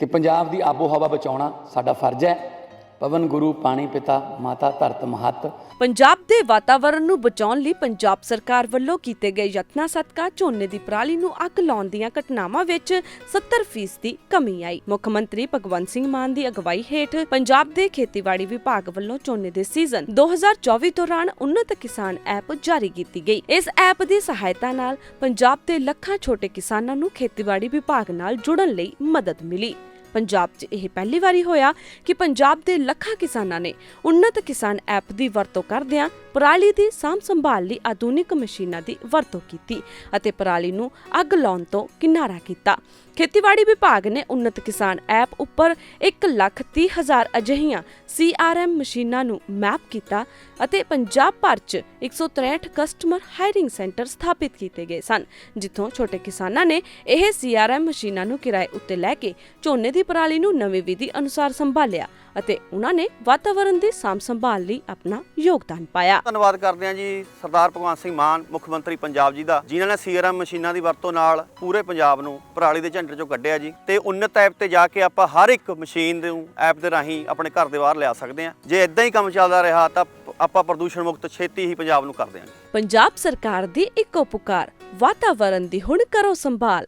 ਕਿ ਪੰਜਾਬ ਦੀ ਆਬੋ ਹਵਾ ਬਚਾਉਣਾ ਸਾਡਾ ਫਰਜ਼ ਹੈ। ਪਵਨ ਗੁਰੂ, ਪਾਣੀ ਪਿਤਾ, ਮਾਤਾ ਧਰਤ ਮਹੱਤ। ਪੰਜਾਬ ਦੇ ਵਾਤਾਵਰਣ ਨੂੰ ਬਚਾਉਣ ਲਈ ਪੰਜਾਬ ਸਰਕਾਰ ਵੱਲੋਂ ਕੀਤੇ ਗਏ ਯਤਨਾਂ ਸਦਕਾ ਝੋਨੇ ਦੀ ਪਰਾਲੀ ਨੂੰ ਅੱਗ ਲਾਉਣ ਦੀਆਂ ਘਟਨਾਵਾਂ ਵਿੱਚ 70% ਦੀ ਕਮੀ ਆਈ। ਮੁੱਖ ਮੰਤਰੀ ਭਗਵੰਤ ਸਿੰਘ ਮਾਨ ਦੀ ਅਗਵਾਈ ਹੇਠ ਪੰਜਾਬ ਦੇ ਖੇਤੀਬਾੜੀ ਵਿਭਾਗ ਵੱਲੋਂ ਝੋਨੇ ਦੇ ਸੀਜ਼ਨ 2024 ਦੌਰਾਨ ਉન્નਤ ਕਿਸਾਨ ਐਪ ਜਾਰੀ ਕੀਤੀ ਗਈ। ਇਸ ਐਪ ਦੀ ਸਹਾਇਤਾ ਨਾਲ ਪੰਜਾਬ ਦੇ ਲੱਖਾਂ ਛੋਟੇ ਕਿਸਾਨਾਂ ਨੂੰ ਖੇਤੀਬਾੜੀ ਵਿਭਾਗ ਨਾਲ ਜੁੜਨ ਲਈ ਮਦਦ ਮਿਲੀ। ਪੰਜਾਬ 'ਚ ਇਹ ਪਹਿਲੀ ਵਾਰੀ ਹੋਇਆ ਕਿ ਪੰਜਾਬ ਦੇ ਲੱਖਾਂ ਕਿਸਾਨਾਂ ਨੇ ਉન્નਤ ਕਿਸਾਨ ਐਪ ਦੀ ਵਰਤੋਂ ਕਰਦਿਆਂ ਪਰਾਲੀ ਦੀ ਸਾਂਭ ਸੰਭਾਲ ਲਈ ਆਧੁਨਿਕ ਮਸ਼ੀਨਾਂ ਦੀ ਵਰਤੋਂ ਕੀਤੀ ਅਤੇ ਪਰਾਲੀ ਨੂੰ ਅੱਗ ਲਾਉਣ ਤੋਂ ਕਿਨਾਰਾ ਕੀਤਾ। ਖੇਤੀਬਾੜੀ ਵਿਭਾਗ ਨੇ ਉન્નਤ ਕਿਸਾਨ ਐਪ ਉੱਪਰ 1,30,000 ਅਜਿਹੀਆਂ ਸੀਆਰਐਮ ਮਸ਼ੀਨਾਂ ਨੂੰ ਮੈਪ ਕੀਤਾ ਅਤੇ ਪੰਜਾਬ ਭਰ 'ਚ 163 ਕਸਟਮਰ ਹਾਇਰਿੰਗ ਸੈਂਟਰ ਸਥਾਪਿਤ ਕੀਤੇ ਗਏ ਸਨ ਜਿੱਥੋਂ ਛੋਟੇ ਕਿਸਾਨਾਂ ਨੇ ਇਹ ਸੀਆਰਐਮ ਮਸ਼ੀਨਾਂ ਨੂੰ ਕਿਰਾਏ ਉੱਤੇ ਲੈ ਕੇ ਝੋਨੇ ਦੀ ਪਰਾਲੀ ਨੂੰ ਨਵੀਂ ਵਿਧੀ ਅਨੁਸਾਰ ਸੰਭਾਲਿਆ ਅਤੇ ਉਹਨਾਂ ਨੇ ਵਾਤਾਵਰਣ ਦੀ ਸਾਂਭ ਸੰਭਾਲ ਲਈ ਆਪਣਾ ਯੋਗਦਾਨ ਪਾਇਆ। ਧੰਨਵਾਦ ਕਰਦੇ ਹਾਂ ਜੀ ਸਰਦਾਰ ਭਗਵੰਤ ਸਿੰਘ ਮਾਨ ਮੁੱਖ ਮੰਤਰੀ ਪੰਜਾਬ ਜੀ ਦਾ ਜਿਨ੍ਹਾਂ ਨੇ ਸੀਆਰਐਮ ਮਸ਼ੀਨਾਂ ਦੀ ਵਰਤੋਂ ਨਾਲ ਪੂਰੇ ਪੰਜਾਬ ਨੂੰ ਪਰਾਲੀ ਦੇ ਝੰਡੇ ਚੋਂ ਕੱਢਿਆ ਜੀ ਤੇ ਉન્નਤ ਐਪ ਤੇ ਜਾ ਕੇ ਆਪਾਂ ਹਰ ਇੱਕ ਮਸ਼ੀਨ ਨੂੰ ਐਪ ਦੇ ਰਾਹੀਂ ਆਪਣੇ ਘਰ ਦੇ ਬਾਹਰ ਲਿਆ ਸਕਦੇ ਹਾਂ। ਜੇ ਇਦਾਂ ਹੀ ਕੰਮ ਚੱਲਦਾ ਰਿਹਾ ਤਾਂ ਆਪਾਂ ਪ੍ਰਦੂਸ਼ਣ ਮੁਕਤ ਛੇਤੀ ਹੀ ਪੰਜਾਬ ਨੂੰ ਕਰ ਦਿਆਂਗੇ। ਪੰਜਾਬ ਸਰਕਾਰ ਦੀ ਇੱਕੋ ਪੁਕਾਰ ਵਾਤਾਵਰਣ ਦੀ ਹੁਣ ਕਰੋ ਸੰਭਾਲ